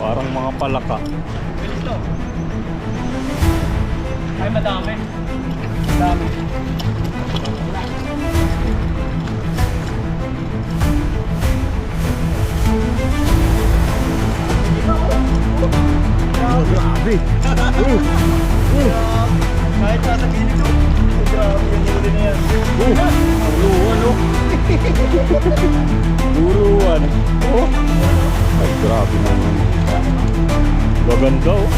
Parang mga palaka. Bilis to. Ay, madami. Madami. Oh, grabe. Kahit nasa gilid to. Grabe yung huli na yan. Oh, oh. Uluan. Oh. Ay, grabe naman. Gaganda oh.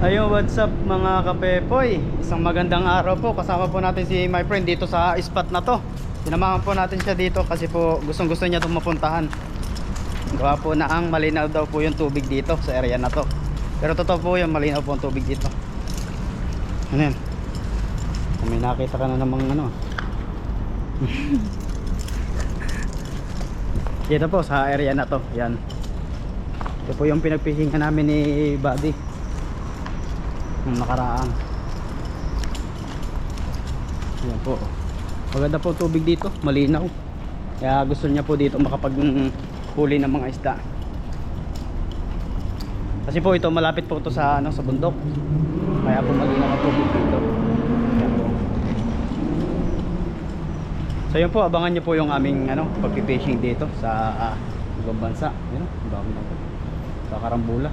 Ayun, what's up mga kapepoy? Isang magandang araw po. Kasama po natin si my friend dito sa spot na to. Sinamahan po natin siya dito kasi po gustong gusto niya itong mapuntahan. Gawa po na ang malinaw daw po yung tubig dito sa area na to. Pero totoo po yung malinaw po ang tubig dito. Ano yan? May nakita ka na namang ano. dito po sa area na to. Yan. Ito po yung pinagpihinga namin ni Buddy nung nakaraan Ayan po maganda po tubig dito malinaw kaya gusto niya po dito makapag huli ng mga isda. Kasi po ito malapit po ito sa ano sa bundok. Kaya po malinaw ang tubig dito. So yun po abangan niyo po yung aming ano pagpipishing dito sa uh, ibang bansa. Yun dami na po. Sa Karambula.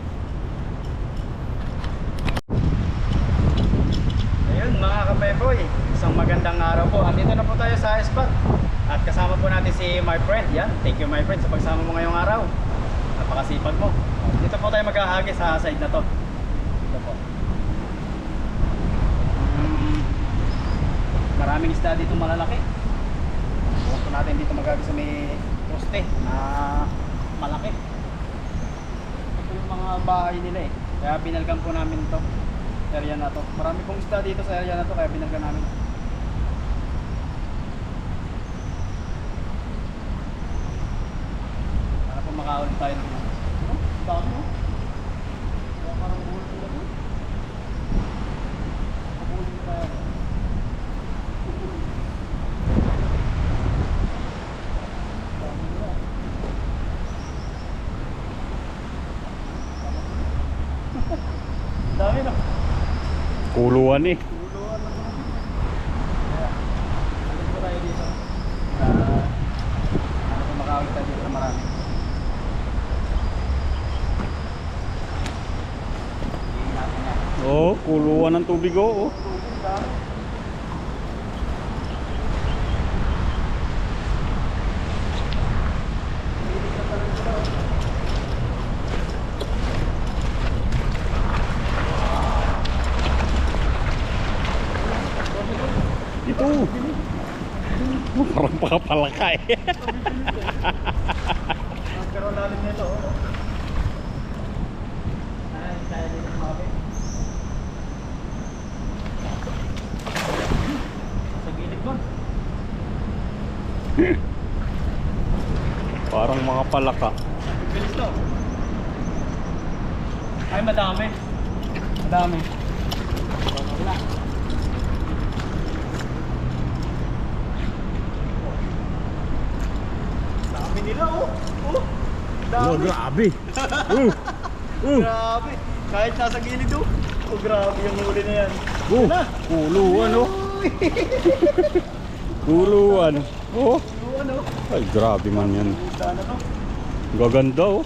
Ayun mga kapepoy, isang magandang araw po. Andito na po tayo sa spot. At kasama po natin si my friend. Yan, thank you my friend sa pagsama mo ngayong araw. Napakasipag mo. Dito po tayo maghahagi sa side na to. Dito po. Mm, maraming isda dito malalaki. Huwag po natin dito maghahagi sa may poste na malaki. Ito yung mga bahay nila eh. Kaya binalgan po namin to area na to. Marami pong isda dito sa area na to kaya binalga namin. Makahuli tayo ng ano. Dami? Kaya parang buhol sila to. Pabulin tayo. Kuluan eh. Uluan na naman. Kaya, alis po tayo dito. Uh, ano kung makawit tayo dito na marami. Tingin natin yan. Oh, kuluan ng tubig oh. oh. Ito. Parang pakapalaka eh. Nagkaroon lalim nito, oh. Ay, tayo dito kumapit. Sa gilid mo. Parang mga palaka. Bilis to. Ay, madami. Madami. Wala. Dami nila, oh. Oh. Oh, Dami. grabe. Uh, uh, Grabe. Kahit nasa gilid, oh. Oh, grabe yung huli na yan. uh, kuluan oh. Kuluan. Oh, Luwan, oh. ay grabe man yan. Sana to. Gaganda oh.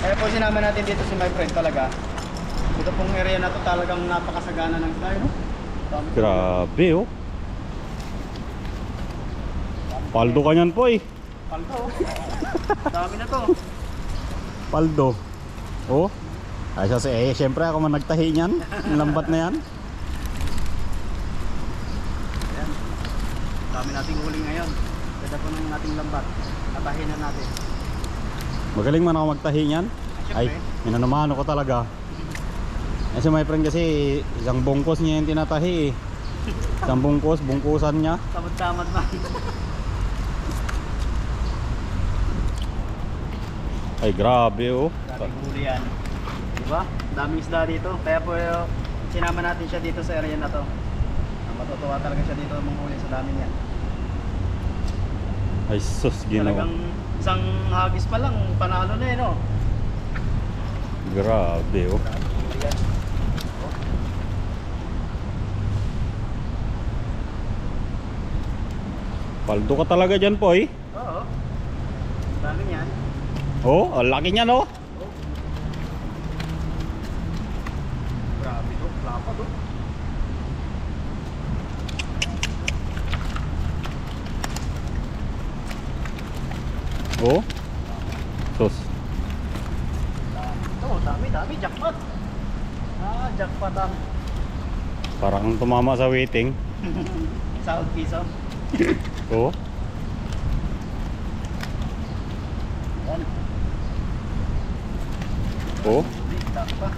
Kaya po sinama natin dito si my friend talaga. Ito pong area na to talagang napakasagana ng isda, no? Dami. Grabe oh. Paldo ka niyan po eh. Paldo. oh. Dami na to. Paldo. Oh. Ay siya si eh, syempre ako man nagtahi niyan. Ang lambat na yan. Ayan. Dami nating huli ngayon. Ganda po ng ating lambat. Atahin na natin. Magaling man ako magtahi niyan. Ay, Siyempre. minanamano ko talaga. Kasi my friend kasi isang bungkos niya yung tinatahi eh. Isang bungkos, bungkusan niya. Tamad-tamad man. Ay, grabe oh. Daming huli yan. Diba? Daming isda dito. Kaya po sinama natin siya dito sa area na to. Matutuwa talaga siya dito manghuli sa dami niyan. Ay, sus, Talagang ginawa. isang hagis pa lang, panalo na eh, no? Grabe oh. Huli yan. Paldo ka talaga dyan po eh. Oo. Dami niyan. Oh, ang laki niyan oh. Grabe to, lapa to. Oh. Sus. Ito, dami, dami, jackpot. Ah, jackpot ang Parang tumama sa waiting. South Piso. Oh. Oh. Dami pa.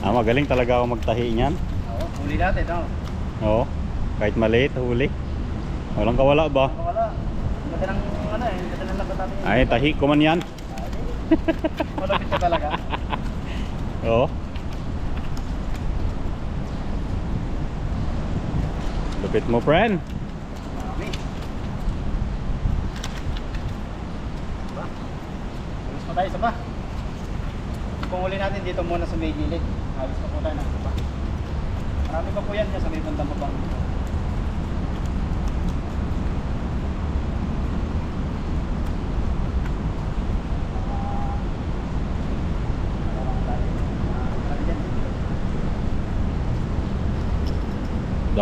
Ah, magaling talaga ako magtahi niyan. Oo, huli natin, no? Oo. Kahit maliit, huli. Walang kawala ba? Baka wala. Ang Ay, tahi ko man yan. Malapit ka talaga. Oo. Lupit mo, friend. Dami. Diba? Alis pa tayo. Kung huli natin dito muna sa may gilid. Alis pa po tayo ng isa pa. Marami pa po yan dyan sa may bandang babang.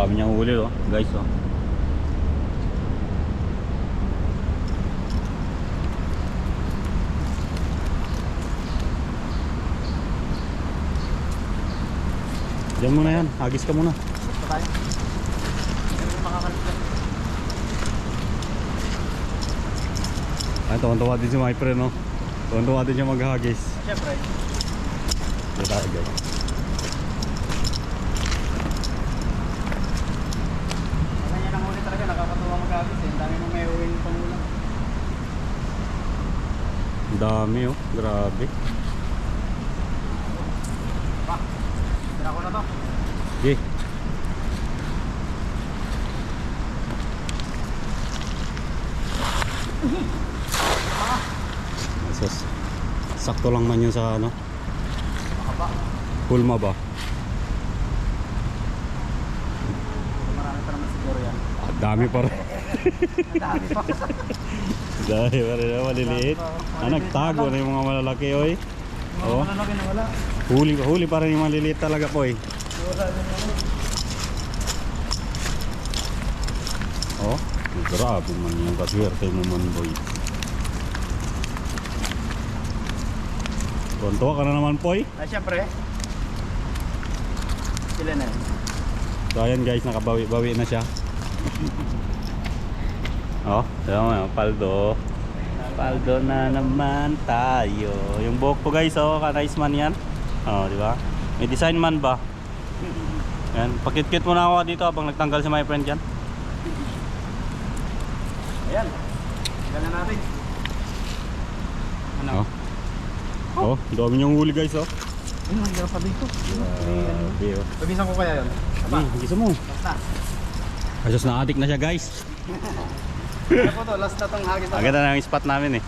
Dami niyang huli, oh. Guys, oh. Diyan muna yan. Agis ka muna. Ay, tuwan-tuwa din si my friend, no? Tuwan-tuwa din siya maghagis. Siyempre, Dito tayo, guys. Ganyan ang huli talaga, nakakatuwa mag-agis eh. Ang dami mong may uwing pangulang. Ang dami, oh. Grabe. Pa, tira ko na to. Okay. Sakto lang man yun sa ano. Pulma ba? Marami pa naman siguro yan. Ah, dami pa rin. Dami pa. dami pa rin maliliit. Ah, nagtago na yung mga malalaki, oy. Mga Oo. malalaki na wala. Huli, huli pa rin yung maliliit talaga po, eh. Wala na naman. Oh, grabe man yung kaswerte mo man, boy. Tonto ka na naman, poy. Ay, syempre. Sila na. So ayan guys, nakabawi-bawi na siya. Oh, tama mo, yun, paldo. Paldo na naman tayo. Yung buhok po guys, oh, ka-nice man yan. Oh, di ba? May design man ba? Yan, pakit-kit mo na ako dito habang nagtanggal si my friend dyan. Ayan. Gala natin. Ano? Oh. Oh, dami niyong huli guys, oh. Ayun, ang pa dito. Grabe, oh. Pabisan ko kaya yun. Hmm, gisa mo. Last na. Asos na adik na siya guys. Ano po to? Last na tong hagis na to. Ang ganda na yung spot namin eh.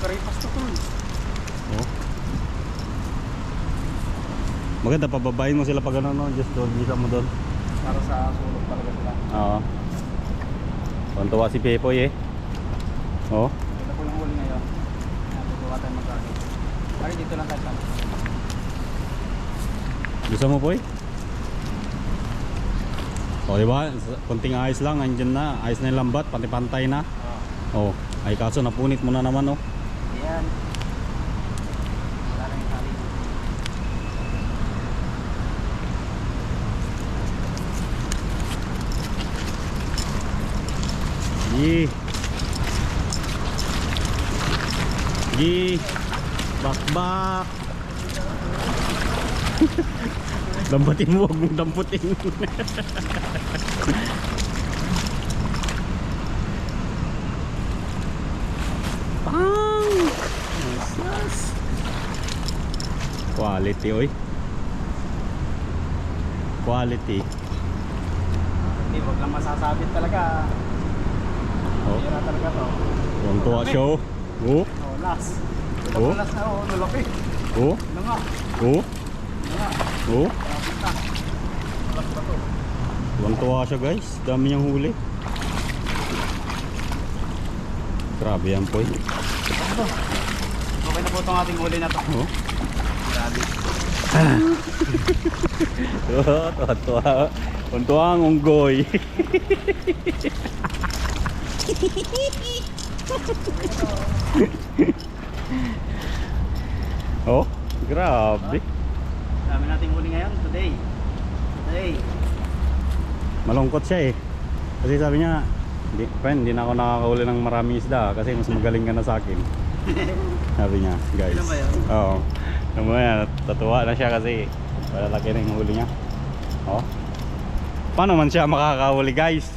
Ko rin pasto to. Oh. Maganda, pababayin mo sila pag ano, no? just doon, bisa mo doon. Para sa sulok talaga sila. Oo. Tuntua si Pepoy eh. Oh. Ito po yung huli ngayon. Natutuwa tayo mag-agis. Ay, dito lang tayo sa Gusto mo Poy? O di ba? Sa- Konting ayos lang, andyan na. Ayos na yung lambat, pati pantay na. Oh, ay kaso napunit mo na naman oh. Ayan. Tali. Gi. Gi. Bak bak. Damputin mo, huwag mong damputin. Pang! Quality, oy. Quality. Hindi, wag lang masasabit talaga. Oh, Tira talaga to. yung tuwa show. Oh, Oh, last. Ito Oh. oh. last na, oh, lulaki. oh, Ano nga? oh, Ano nga? oh. Lapit na. Last ba to? Tuwang tuwa siya guys. Dami niyang huli. Grabe yan po. Okay na po itong ating huli na to. Oh. Grabe. Tuwa, tuwa, tuwa. Tuwang tuwa ang unggoy. oh, grabe. Dami nating huli ngayon. Today. Malungkot siya eh. Kasi sabi niya, di, friend, hindi na ako nakakahuli ng maraming isda kasi mas magaling ka na sa akin. Sabi niya, guys. Ano? Oo. Alam mo yan, tatuwa na siya kasi malalaki na yung huli niya. Oh. Paano man siya makakahuli guys?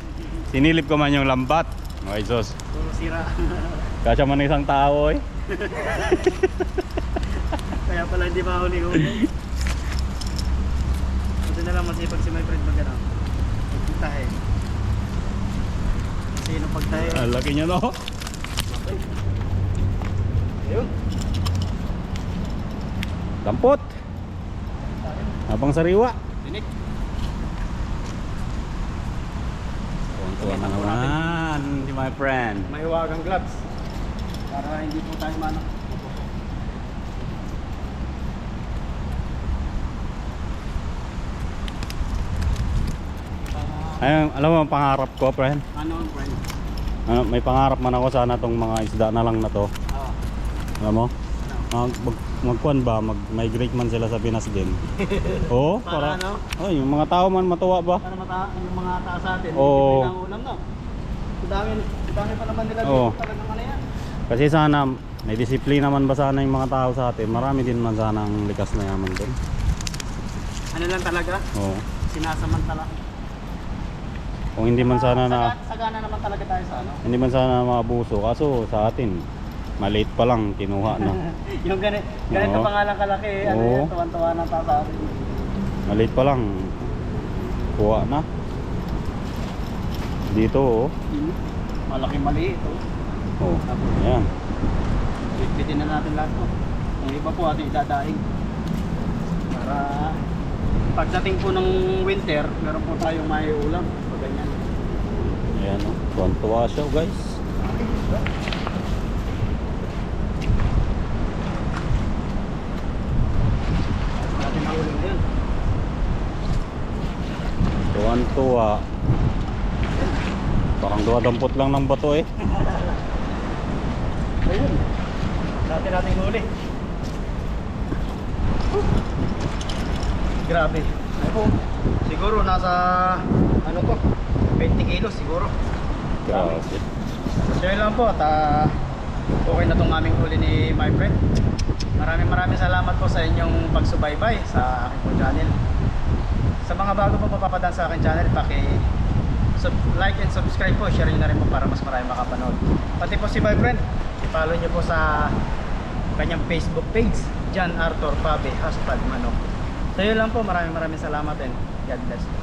Sinilip ko man yung lambat. Okay, sos. Puro sira. Kasya man isang tao eh. Kaya pala hindi mahuli-huli. Ito na lang masipag si my friend mag Magtahe. Sino pagtahe? Ang laki niya no. Ayun. Dampot. Habang sariwa. Dinik. Tuwan na naman, my friend. May huwagang gloves. Para hindi po tayo manok. Ayun, alam mo ang pangarap ko, friend. Ano ang friend? Ano, may pangarap man ako sana tong mga isda na lang na to. Oo. Alam mo? Mag, mag, magkuhan ba? Mag-migrate man sila sa Pinas din. Oo, Para para, ano? oh, yung mga tao man matuwa ba? Para mata yung mga taas sa atin. Oo. Lang ulam no. Ang dami, ang dami pa naman nila Oo. dito talagang ano yan. Kasi sana may disiplina man ba sana yung mga tao sa atin? Marami din man sana ang likas na yaman din. Ano lang talaga? Oo. Sinasamantala. Kung hindi man sana na Saga- Sagana naman talaga tayo sa ano. hindi man sana maabuso kaso sa atin maliit pa lang kinuha na. yung ganito, ganito Oo. pa nga lang kalaki, ano Oo. yan, tuwan-tuwa na tao sa atin. Maliit pa lang kuha na. Dito oh. Hmm. Malaki maliit oh. Oh. Ayan. Bitbitin na natin lahat to. Yung iba po ating idadaing. Para pagdating po ng winter, meron po tayong may ulam. Ayan oh. Tuwan-tuwa siya guys. Natin. Tuwan-tuwa. Parang duwadampot lang ng bato eh. Ayun. Dati nating huli. Grabe. Ay po. Siguro nasa ano to? 20 kilos siguro. Grabe. So yun lang po at ah, okay na tong aming huli ni my friend. Maraming maraming salamat po sa inyong pagsubaybay sa aking po channel. Sa mga bago po mapapadaan sa aking channel, paki sub- like and subscribe po, share nyo na rin po para mas marami makapanood. Pati po si my friend, i-follow nyo po sa kanyang Facebook page, John Arthur Pabe, hashtag manok. So yun lang po, maraming maraming salamat and God bless.